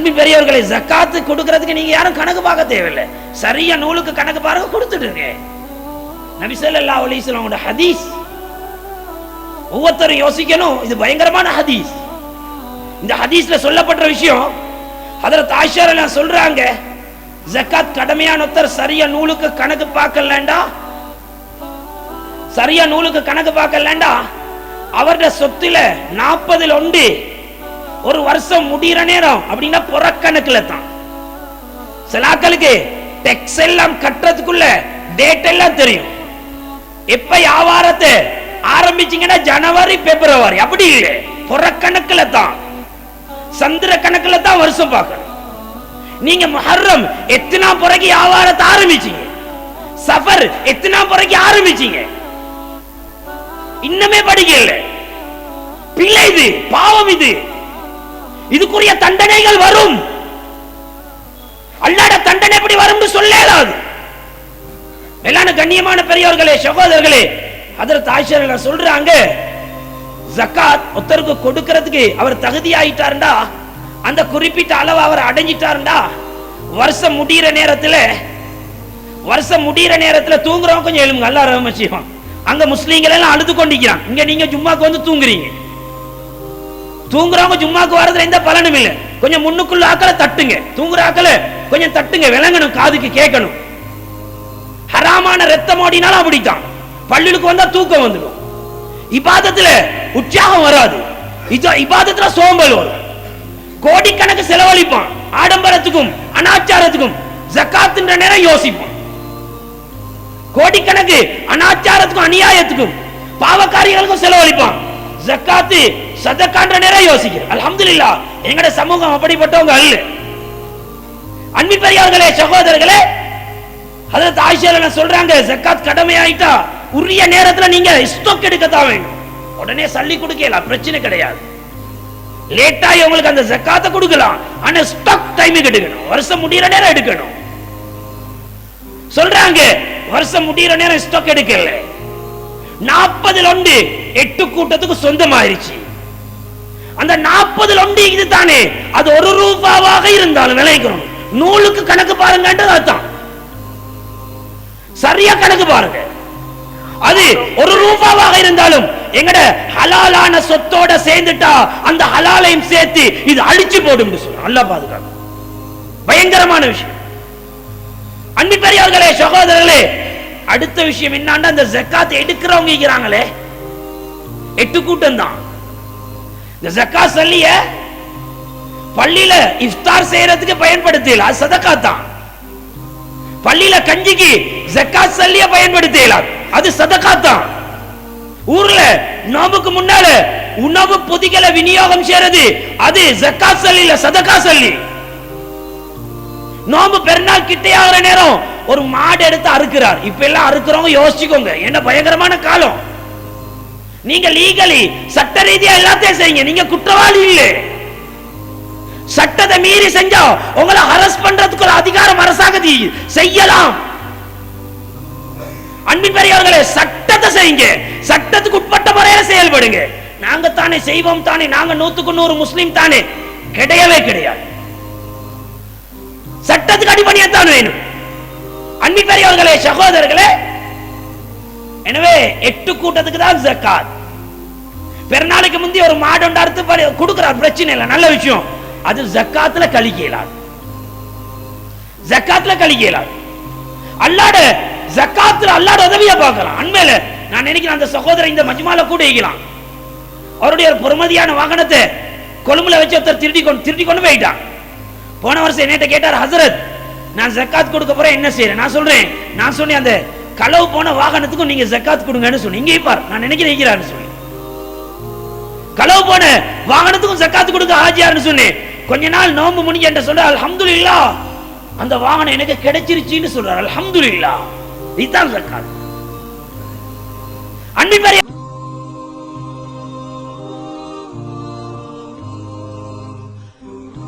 அன்பு பெரியவர்களை ஜக்காத்து கொடுக்கறதுக்கு நீங்க யாரும் கணக்கு பார்க்க தேவையில்லை. சரியா நூலுக்கு கணக்கு பாருங்க கொடுத்துடுங்க நபி ஸல்லல்லாஹு அலைஹி ஹதீஸ். ஒவ்வொருத்தரும் யோசிக்கணும் இது பயங்கரமான ஹதீஸ். இந்த ஹதீஸ்ல சொல்லப்பட்ட விஷயம் அதில் தாஷார் எல்லாம் சொல்றாங்க ஜக்காத் கடமையான ஒருத்தர் சரியா நூலுக்கு கணக்கு பார்க்கலண்டா? சரியா நூலுக்கு கணக்கு பார்க்கலண்டா? அவருடைய சொத்துல நாற்பதில் ஒன்று ஒரு வருஷம் முடிகிற நேரம் அப்படின்னா புறக்கணக்கில் தான் சிலாக்களுக்கு டெக்ஸ் எல்லாம் கட்டுறதுக்குள்ள டேட் எல்லாம் தெரியும். எப்ப வியாபாரத்தை ஆரம்பிச்சீங்கன்னா ஜனவரி பிப்ரவரி. அப்படி இல்லை. புறக்கணக்கில் தான் சந்திர கணக்கில் தான் வருஷம் பார்க்கணும். நீங்க முஹர்ரம் எத்தனா பிறகு வியாபாரத்தை ஆரம்பிச்சீங்க? சஃபர் எத்தனா பிறகு ஆரம்பிச்சீங்க? இன்னமே படிக்கல. பிள்ளை இது பாவம் இது. இதுக்குரிய தண்டனைகள் வரும். அல்லாட தண்டனை எப்படி வரும் சொல்லலாது மேலான கண்ணியமான பெரியவர்களே சகோதரர்களே அதற்கு ஆயிஷர் சொல்றாங்க ஜக்காத் ஒருத்தருக்கு கொடுக்கிறதுக்கு அவர் தகுதி ஆயிட்டாருண்டா அந்த குறிப்பிட்ட அளவு அவர் அடைஞ்சிட்டாருண்டா வருஷம் முடிகிற நேரத்துல வருஷம் முடிகிற நேரத்துல தூங்குறவங்க கொஞ்சம் எழுமுங்க அல்லா ரகம் செய்வான். அங்க முஸ்லீம்கள் எல்லாம் அழுது கொண்டிருக்கிறான். இங்க நீங்க ஜும்மாக்கு வந்து தூங்குறீங்க. தூங்குறவங்க ஜும்மாக்கு வர்றதுல எந்த பலனும் இல்ல. கொஞ்சம் முன்னுக்குள்ள ஆக்களை தட்டுங்க. தூங்குற ஆக்களை கொஞ்சம் தட்டுங்க விளங்கணும் காதுக்கு கேட்கணும். ஹராமான ரத்தம் ஓடினாலும் அப்படித்தான். பள்ளிகளுக்கு வந்தா தூக்கம் வந்துடும். இபாதத்துல உற்சாகம் வராது. இது இபாதத்துல சோம்பல் வரும். கோடிக்கணக்கு செலவழிப்பான். ஆடம்பரத்துக்கும் அனாச்சாரத்துக்கும் ஜக்காத்துன்ற நேரம் யோசிப்பான். கோடிக்கணக்கு அனாச்சாரத்துக்கும் அநியாயத்துக்கும் பாவக்காரிகளுக்கும் செலவழிப்பான். ஜக்காத்து சதக்கான்ற நேரம் யோசிக்கிறேன். இல்லா எங்கட சமூகம் அப்படிப்பட்டவங்க அல்ல. அன்பு பெரியார்களே சகோதரர்களே ஹதரத் ஆயிஷா சொல்றாங்க ஜக்காத் கடமை ஆயிட்டா உரிய நேரத்துல நீங்க ஸ்டாக் எடுக்கத்தான் வேண்டும். உடனே சல்லி கொடுக்கலாம் பிரச்சனை கிடையாது. லேட்டா உங்களுக்கு அந்த ஜக்காத்தை கொடுக்கலாம். ஆனா ஸ்டாக் டைமுக்கு எடுக்கணும். வருஷம் முடியிற நேரம் எடுக்கணும். சொல்றாங்க வருஷம் முடியிற நேரம் ஸ்டாக் எடுக்கல. நாற்பதுல ஒன்று எட்டு கூட்டத்துக்கு சொந்தமாயிருச்சு. அந்த நாற்பது லொண்டி இது இதுதானே? அது ஒரு ரூபாவாக இருந்தாலும் விளைவிக்கணும். நூலுக்கு கணக்கு பாருங்கன்றது அர்த்தம். சரியா கணக்கு பாருங்க. அது ஒரு ரூபாவாக இருந்தாலும் எங்கட ஹலாலான சொத்தோட சேர்ந்துட்டா அந்த ஹலாலையும் சேர்த்து இது அழிச்சு போடும் நல்லா பாதுகாப்பு பயங்கரமான விஷயம். அன்பு பெரியவர்களே சகோதரர்களே அடுத்த விஷயம் என்னன்னா அந்த ஜக்காத் எடுக்கிறவங்க இருக்கிறாங்களே எட்டு கூட்டம் தான். இந்த ஜக்கா சல்லிய பள்ளியில இஃப்தார் செய்யறதுக்கு பயன்படுத்தலாம் அது சதக்கா தான். பள்ளியில கஞ்சிக்கு ஜக்கா சல்லிய பயன்படுத்தலாம் அது சதக்கா தான். ஊர்ல நோம்புக்கு முன்னால உணவு பொதிகளை விநியோகம் செய்யறது அது ஜக்காத் சல்லில சதக்கா சல்லி. நோம்பு பெருநாள் கிட்டே ஆகிற நேரம் ஒரு மாடு எடுத்து அறுக்கிறார். இப்ப எல்லாம் அறுக்கிறவங்க யோசிச்சுக்கோங்க என்ன பயங்கரமான காலம். நீங்க லீகலி சட்ட ரீதியா எல்லாத்தையும் செய்யுங்க. நீங்க குற்றவாளி இல்ல. சட்டத்தை மீறி செஞ்சா உங்களை அரஸ்ட் பண்றதுக்கு ஒரு அதிகாரம் அரசாங்கத்தை செய்யலாம். அன்பின் பெரியவர்களே சட்டத்தை செய்யுங்க. சட்டத்துக்கு உட்பட்ட முறையில செயல்படுங்க. நாங்க தானே செய்வோம் தானே. நாங்க நூத்துக்கு நூறு முஸ்லீம் தானே. கிடையவே கிடையாது. சட்டத்துக்கு அடிப்படையத்தான் வேணும். அன்பின் பெரியவர்களே சகோதரர்களே எனவே எட்டு கூட்டத்துக்கு தான் ஜக்காத். பெருநாளைக்கு முந்தி ஒரு மாடு அறுத்து கொடுக்கிறார் பிரச்சனை இல்லை நல்ல விஷயம். அது ஜக்காத்துல கழிக்கலாம் ஜக்காத்துல கழிக்கலாம் அல்லாட ஜக்காத்துல அல்லாட உதவியை பார்க்கலாம். அண்மையில நான் நினைக்கிறேன் அந்த சகோதரன் இந்த மஜ்மால கூட வைக்கலாம் அவருடைய ஒரு பொறுமதியான வாகனத்தை கொழும்புல வச்சு ஒருத்தர் திருடி கொண்டு திருடி கொண்டு போயிட்டான். போன வருஷம் என்னட்ட கேட்டார் ஹசரத் நான் ஜக்காத் கொடுக்க போறேன் என்ன செய்யறேன்? நான் சொல்றேன் நான் சொன்னேன் அந்த களவு போன வாகனத்துக்கும் நீங்க ஜக்காத் கொடுங்கன்னு சொல்லி. இங்கே பார் நான் நினைக்கிறேன் இருக்கிறான்னு சொல்லி. களவு போன வாகனத்துக்கும் ஜக்காத்து கொடுக்க ஆஜியார்னு சொன்னேன் கொஞ்ச நாள் நோம்பு முடிஞ்ச என்ற சொல்ற இல்லா அந்த வாகனம் எனக்கு கிடைச்சிருச்சுன்னு அலமது இல்லா இதுதான் ஜக்காத். அன்பின் பெரிய